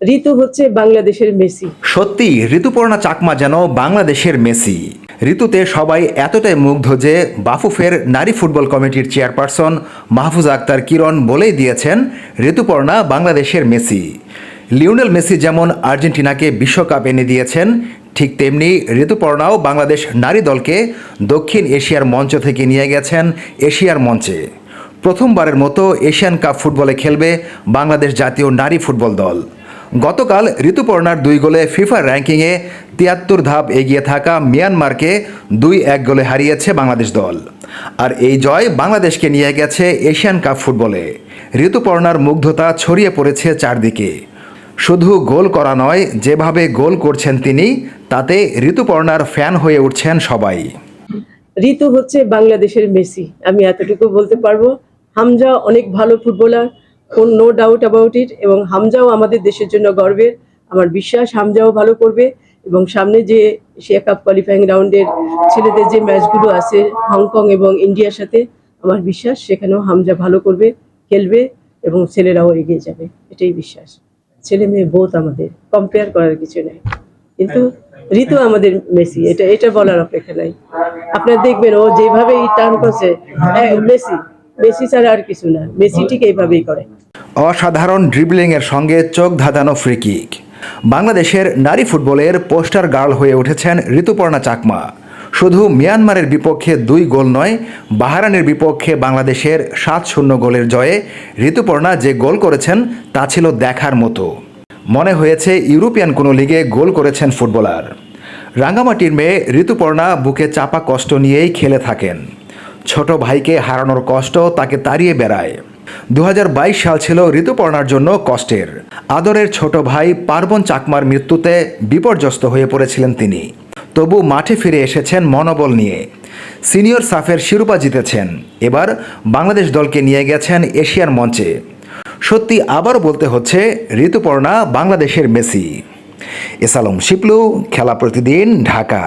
ঋতু হচ্ছে বাংলাদেশের মেসি। সত্যি, ঋতুপর্ণা চাকমা যেন বাংলাদেশের মেসি। ঋতুতে সবাই এতটাই মুগ্ধ যে বাফুফের নারী ফুটবল কমিটির চেয়ারপারসন মাহফুজ আক্তার কিরণ বলেই দিয়েছেন, ঋতুপর্ণা বাংলাদেশের মেসি। লিওনেল মেসি যেমন আর্জেন্টিনাকে বিশ্বকাপ এনে দিয়েছেন, ঠিক তেমনি ঋতুপর্ণাও বাংলাদেশ নারী দলকে দক্ষিণ এশিয়ার মঞ্চ থেকে নিয়ে গেছেন এশিয়ার মঞ্চে। প্রথমবারের মতো এশিয়ান কাপ ফুটবলে খেলবে বাংলাদেশ জাতীয় নারী ফুটবল দল। গতকাল ঋতুপর্ণার দুই গোলে ফিফা র্যাঙ্কিংয়ে তিয়াত্তর ধাপ এগিয়ে থাকা মিয়ানমারকে দুই এক গোলে হারিয়েছে বাংলাদেশ দল। আর এই জয় বাংলাদেশকে নিয়ে গেছে এশিয়ান কাপ ফুটবলে। ঋতুপর্ণার মুগ্ধতা ছড়িয়ে পড়েছে চারদিকে। শুধু গোল করা নয়, যেভাবে গোল করছেন তিনি, তাতে ঋতুপর্ণার ফ্যান হয়ে উঠছেন সবাই। ঋতু হচ্ছে বাংলাদেশের মেসি। আমি এতটুকু বলতে পারব, হামজা অনেক ভালো ফুটবলার কোন নো ডাউট অ্যাবাউট ইট এবং হামজাও আমাদের দেশের জন্য গর্বের। আমার বিশ্বাস হামজাও ভালো করবে এবং সামনে যে এশিয়া কাপ কোয়ালিফাইং রাউন্ডের ছেলেদের যে ম্যাচগুলো আছে হংকং এবং ইন্ডিয়ার সাথে আমার বিশ্বাস সেখানেও হামজা ভালো করবে খেলবে এবং ছেলেরাও এগিয়ে যাবে। এটাই বিশ্বাস। ছেলে মেয়ে বোধ আমাদের কম্পেয়ার করার কিছু নেই। কিন্তু ঋতু আমাদের মেসি এটা এটা বলার অপেক্ষা নাই। আপনার দেখবেন ও যেভাবে টার্ন করছে হ্যাঁ, মেসি। মেসি ছাড়া আর কিছু না। মেসি ঠিক এইভাবেই করে। অসাধারণ ড্রিবলিংয়ের সঙ্গে চোখ ধাঁধানো ফ্রি কিক বাংলাদেশের নারী ফুটবলের পোস্টার গার্ল হয়ে উঠেছেন ঋতুপর্ণা চাকমা। শুধু মিয়ানমারের বিপক্ষে দুই গোল নয় বাহারানের বিপক্ষে বাংলাদেশের সাত শূন্য গোলের জয়ে ঋতুপর্ণা যে গোল করেছেন, তা ছিল দেখার মতো। মনে হয়েছে ইউরোপিয়ান কোনো লিগে গোল করেছেন ফুটবলার। রাঙ্গামাটির মেয়ে ঋতুপর্ণা বুকে চাপা কষ্ট নিয়েই খেলে থাকেন। ছোট ভাইকে হারানোর কষ্ট তাকে তাড়িয়ে বেড়ায়। দু হাজার বাইশ সাল ছিল ঋতুপর্ণার জন্য কষ্টের। আদরের ছোট ভাই পার্বণ চাকমার মৃত্যুতে বিপর্যস্ত হয়ে পড়েছিলেন তিনি। তবু মাঠে ফিরে এসেছেন মনোবল নিয়ে। সিনিয়র সাফের শিরোপা জিতেছেন। এবার বাংলাদেশ দলকে নিয়ে গেছেন এশিয়ার মঞ্চে। সত্যি আবারও বলতে হচ্ছে, ঋতুপর্ণা বাংলাদেশের মেসি। এসালম শিপলু, খেলা প্রতিদিন ঢাকা।